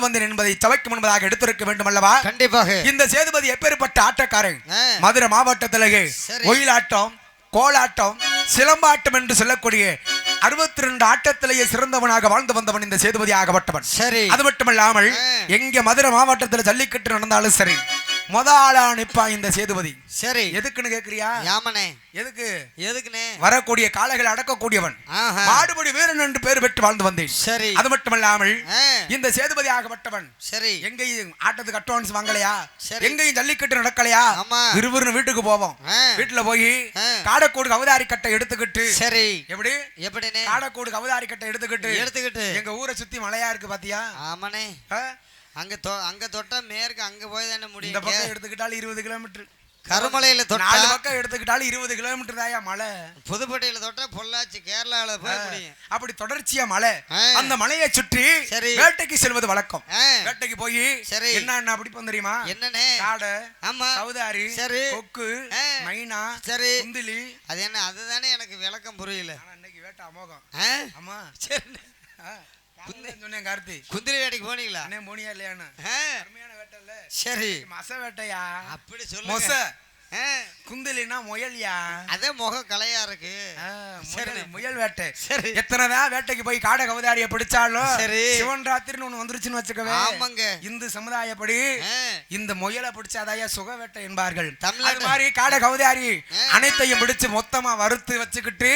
வாழ்ந்து வந்தேன் என்பதை சபைக்கு முன்பதாக எடுத்திருக்க வேண்டும் அல்லவா கண்டிப்பாக இந்த சேதுபதி எப்பேற்பட்ட ஆட்டக்காரன். மதுரை மாவட்டத்திலேயே. ஒயிலாட்டம் கோலாட்டம் சிலம்பாட்டம் என்று சொல்லக்கூடிய அறுபத்தி ரெண்டு ஆட்டத்திலேயே சிறந்தவனாக வாழ்ந்து வந்தவன் இந்த சேதுபதி ஆகப்பட்டவன் சரி அது மட்டுமல்லாமல். எங்க மதுரை மாவட்டத்தில் ஜல்லிக்கட்டு நடந்தாலும் சரி முத ஆளா நிப்பான் இந்த சேதுபதி. சரி. எதுக்குன்னு கேக்குறியா? யாமனே. எதுக்கு? எதுக்குனே? வரக்கூடிய காளைகளை அடக்கக்கூடியவன். மாடுபடி வீரன் என்று பேர் பெற்று வாழ்ந்து வந்தேன். சரி. அது மட்டுமல்லாமல் இந்த சேதுபதி ஆகப்பட்டவன். சரி. எங்கேயும் ஆட்டத்துக்கு அட்வான்ஸ் வாங்கலையா? சரி. எங்கேயும் ஜல்லிக்கட்டு நடக்கலையா? ஆமா. விறுவிறுன்னு வீட்டுக்கு போவோம். வீட்டுல போய். காடக்கூடு கவுதாரி கட்டை எடுத்துக்கிட்டு சரி. எப்படி? எப்படினே? காடக்கூடு கவுதாரி கட்டை எடுத்துக்கிட்டு எடுத்துக்கிட்டு. எங்க ஊரை சுத்தி மலையா இருக்கு பாத்தியா? ஆமாண்ணே? அங்க அங்க தொட்டா மேற்கு அங்க போய் தானே இந்த முடியும் பக்கம் எடுத்துக்கிட்டாலும் இருபது கிலோமீட்டர். கருமலையில நாலு பக்கம் எடுத்துக்கிட்டாலும் இருபது கிலோமீட்டர் தாயா மலை? புதுப்பட்டியில தொட்டா பொள்ளாச்சி கேரளால போய் முடியும். அப்படி தொடர்ச்சியா மலை. அந்த மலையை சுற்றி சரி. வேட்டைக்கு செல்வது வழக்கம். வேட்டைக்கு போய் சரி. என்ன பிடிப்போம் தெரியுமா? என்னண்ணே காடை ஆமா. கவுதாரி சரி. கொக்கு. மைனா சரி. குந்திலி. அது என்ன அதுதானே எனக்கு விளக்கம் புரியல. இன்னைக்கு வேட்டை அமோகம்? ஆமா. சரி. சொன்னேன் கார்த்தி. குந்திரி வேட்டைக்கு போனீங்களா? அண்ணே போனியா இல்லையான்னு ஆ, அருமையான வேட்டை இல்ல. சரி. மச வேட்டையா? அப்படி மொச சொல்லுங்க. ஆ, குந்திலினா முயல்யா. அதே முகம் கலையா இருக்கு. சரி. முயல், வேட்டை. சரிய எத்தனைதான் வேட்டைக்கு போய் காடை கவுதாரிய பிடிச்சாலும் சரி. சிவன் ராத்திரின்னு ஒண்ணு வந்துருச்சுன்னு வச்சுக்கவே ஆமாங்க. இந்து சமுதாயப்படி இந்த முயலை பிடிச்சாதாயா சுக வேட்டை என்பார்கள். அது மாதிரி காடை கவுதாரி. அனைத்தையும் பிடிச்சு மொத்தமா வறுத்து வச்சுக்கிட்டு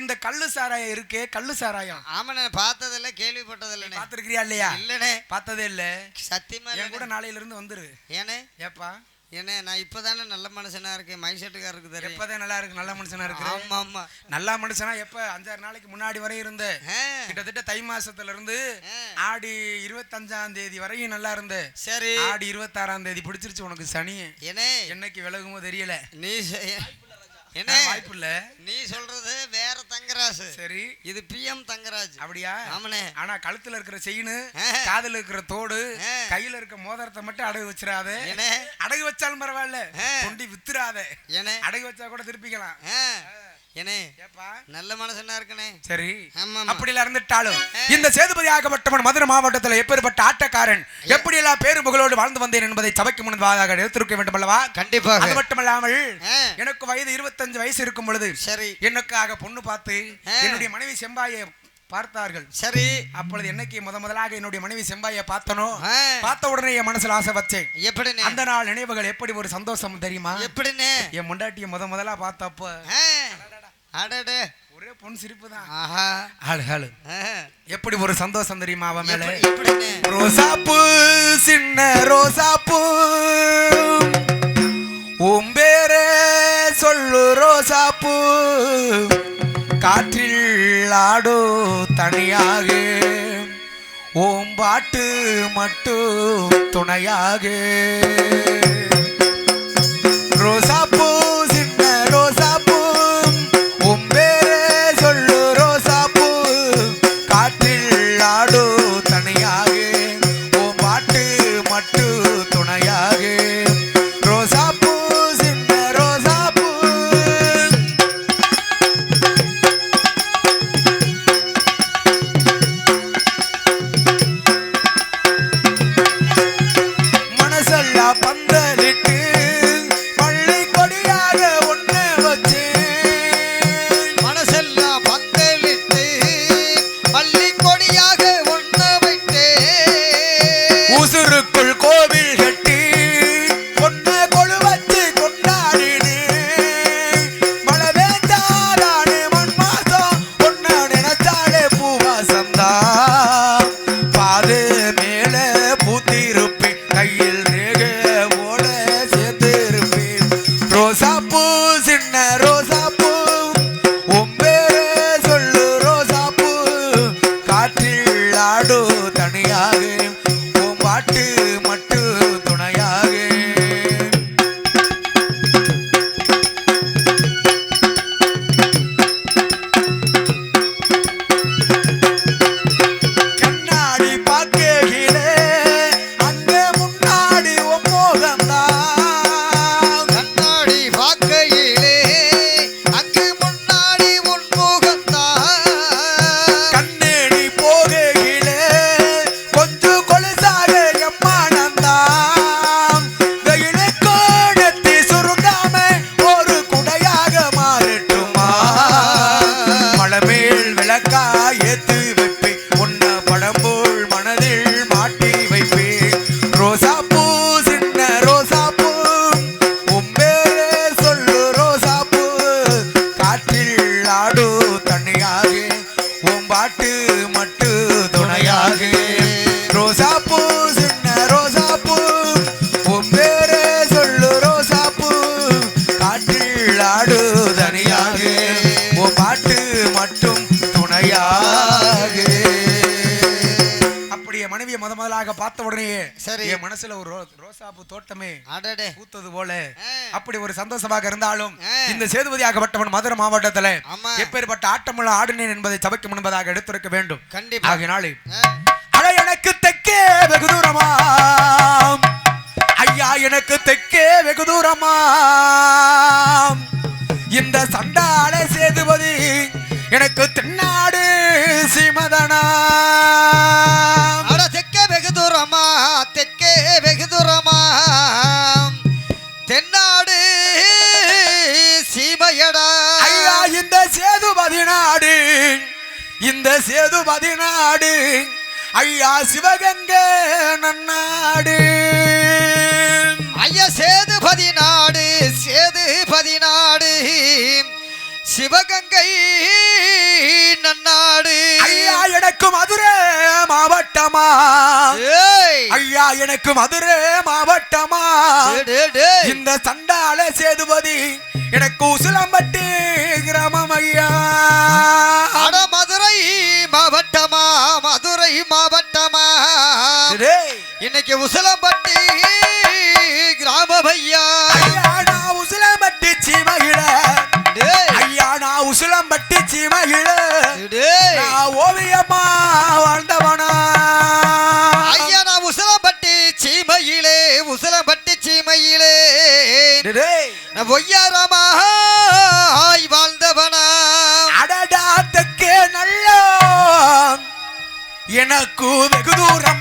இந்த கள்ளு சாராயம் இருக்கே கள்ளு சாராயம். ஆமா நான் பார்த்ததில்ல கேள்விப்பட்டதில்லண்ணே பாத்துருக்கிறியா இல்லையா? இல்லண்ணே. பார்த்ததே இல்ல. சத்தியமா என் கூட. நாளையில இருந்து வந்துரு. ஏனே ஏப்பா? ஏனே நான் இப்பதானே நல்ல மனுஷனா இருக்கேன் மைசெட்டுக்காரருக்கு தெரியும் எப்பதான் நல்லா இருக்கு நல்ல மனுஷனா இருக்கு? ஆமா ஆமா. நல்ல மனுஷனா எப்ப? அஞ்சாறு நாளைக்கு முன்னாடி வரை இருந்த. ஆ, கிட்டத்தட்ட தை மாசத்துல இருந்து ஆ. ஆடி இருபத்தஞ்சாம் தேதி வரையும் நல்லா இருந்த. சரி. ஆடி இருபத்தாறாம் தேதி பிடிச்சிருச்சு உனக்கு சனி. ஏனே என்னைக்கு விலகுமோ தெரியல. நீ என்ன? வாய்ப்பு இல்ல நீ சொல்றது வேற தங்கராசு. சரி. இது பிஎம் தங்கராஜ். அப்படியா? ஆமனே ஆனா கழுத்துல இருக்கிற செயின். காதுல இருக்கிற தோடு. கையில இருக்க மோதிரத்தை மட்டும் அடகு வச்சிடாத. அடகு வச்சாலும் பரவாயில்ல. கொண்டி வித்துறாத. அடகு வச்சா கூட திருப்பிக்கலாம். ஏனே நல்ல மனுஷனா இருக்கனே. சரி. ஆமா அப்படி இருந்துட்டாலும் இந்த சேதுபதி ஆகப்பட்டவன் மதுரை மாவட்டத்தில் எப்பேற்பட்ட ஆட்டக்காரன் எப்படி எல்லாம் பேரு புகழோடு வாழ்ந்து வந்தேன் என்பதை சபைக்கு முன்பாக எடுத்திருக்க வேண்டும் அல்லவா? கண்டிப்பாக. அது மட்டுமல்லாமல் எனக்கு வயது இருபத்தஞ்சு வயசு இருக்கும் பொழுது சரி. எனக்காக பொண்ணு பார்த்து. என்னுடைய மனைவி செம்பாயை பார்த்தார்கள். சரி. அப்பொழுது என்னைக்கு முத முதலாக என்னுடைய மனைவி செம்பாயை பார்த்தனோ பார்த்த உடனே என் மனசுல ஆசை வச்சேன். எப்படினே? அந்த நாள் நினைவுகள் எப்படி ஒரு சந்தோஷம் தெரியுமா? எப்படினே? என் முண்டாட்டிய முத முதலா பார்த்தப்ப அடடே. ஒரே பொன் சிரிப்பு தான் ஆஹா. ஆளு ஆளு. எப்படி ஒரு சந்தோஷம் தெரியுமா அவன் மேல? ரோசாப்பூ சின்ன ரோசாப்பூ உன் பேரே சொல்லு ரோசாப்பூ காற்றில் ஆடோ தனியாக. ஓம் பாட்டு மட்டும் துணையாக. ரோசாப்பூ மேல பார்த்த உடனே சரி. என் மனசுல ஒரு ரோசாப்பூ தோட்டமே பூத்தது போல. அப்படி ஒரு சந்தோஷமாக இருந்தாலும். இந்த சேதுபதியாகப்பட்டவன் மதுரை மாவட்டத்துல. எப்பேற்பட்ட ஆட்டமுள்ள ஆடினேன் என்பதை சபைக்கு முன்பதாக எடுத்துரைக்க வேண்டும் கண்டிப்பா ஆகினாலே. அட எனக்கு தெக்கே வெகு தூரமாம் ஐயா எனக்கு தெக்கே வெகு தூரமாம் இந்த சண்டாள சேதுபதி எனக்கு தென்னாடு சீமதனா இந்த சேதுபதி நாடு ஐயா சிவகங்கை நன்னாடு. சிவகங்கை நன்னாடு. ஐயா எனக்கு மதுரை மாவட்டமா? ஐயா எனக்கு மதுரை மாவட்டமா. இந்த சண்டாள சேதுபதி எனக்கு உசிலம்பட்டி கிராமம் ஐயா அட மதுரை மாவட்டமா? மதுரை மாவட்டமா? இன்னைக்கு உசலம்பட்டி கிராமம் ஐயா ஐயா நான் உசிலம்பட்டி நான் உசிலம்பட்டி சீமையில. நான் ஓவியமா வாழ்ந்தவனா. ஐயா நான் உசலம்பட்டி சீமையிலே உசலம்பட்டி சீமையிலே. நான் பொய்யாரமா வாழ்ந்தவனா. அடடா தெக்கே நல்ல எனக்கு வெகு தூரம்மா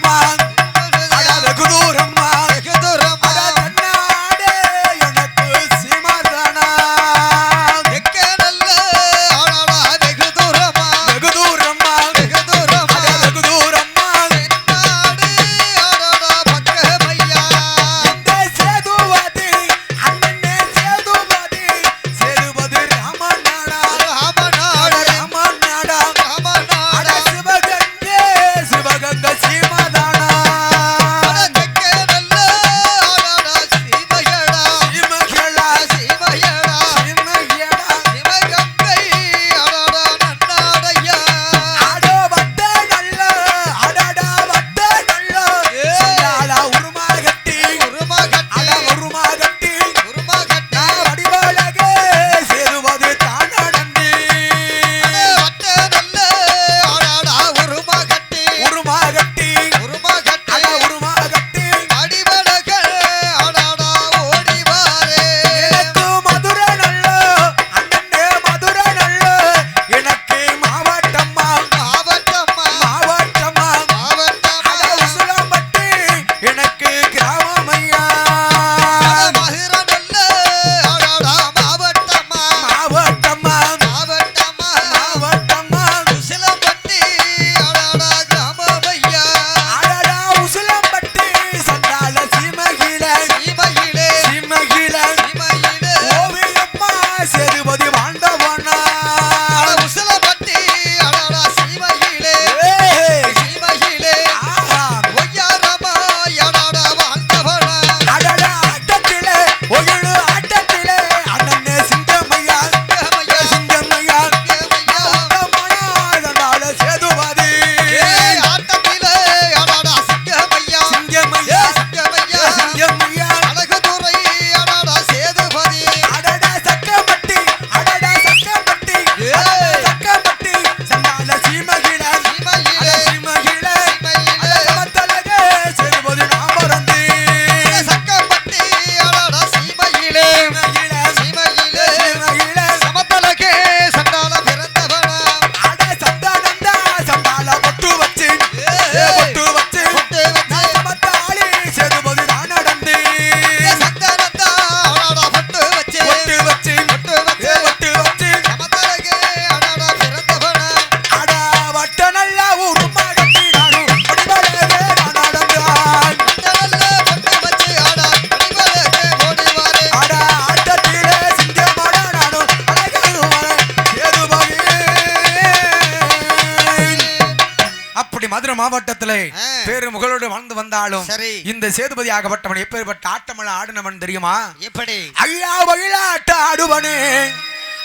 மதுரை மாவட்டத்திலே. பேரு முகலோடு வாழ்ந்து வந்தாலும் சரி. இந்த சேதுபதி ஆகப்பட்டவன் எப்பேற்பட்ட ஆட்டமல்ல ஆடினவன் தெரியுமா? எப்படி? ஐயா ஒயிலாட்ட ஆடுவனே.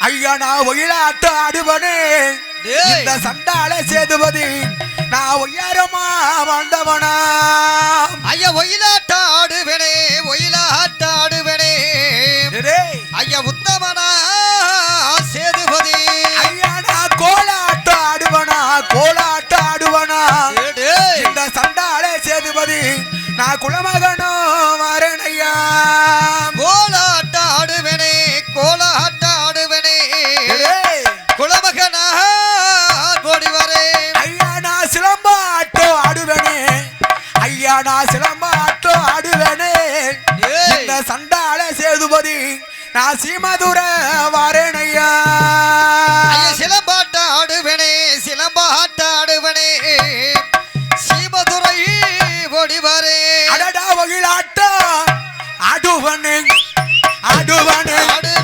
ஐயா நான் ஒயிலாட்ட ஆடுவனே. இந்த சண்டால சேதுபதி நான் ஒய்யாரமா வாழ்ந்தவனா. ஐயா ஒயிலாட்ட ஆடுவனே ஒயிலாட்ட ஆடுவனே. ஐயா உத்தமனா சேதுபதி. ஐயா நான் கோலாட்ட நான் குலமகனோ வரேன் ஐயா கோலாட்ட ஆடுவனே கோலாட்ட ஆடுவனே டேய், குலமகனா ஓடி வரே ஐயா நான் சிலம்பாட்டோ ஆடுவேனே. ஐயா நான் சிலம்பாட்டோ ஆடுவேனே. இந்த சண்டால சேதுபதி நான் சீமதுர ஐயா சிலம்பாட்ட ஆடுவனே சிலம்பாட்ட ஆடுவனே. சீமதுரை ஓடி வரே அடுவனு அடுவனு.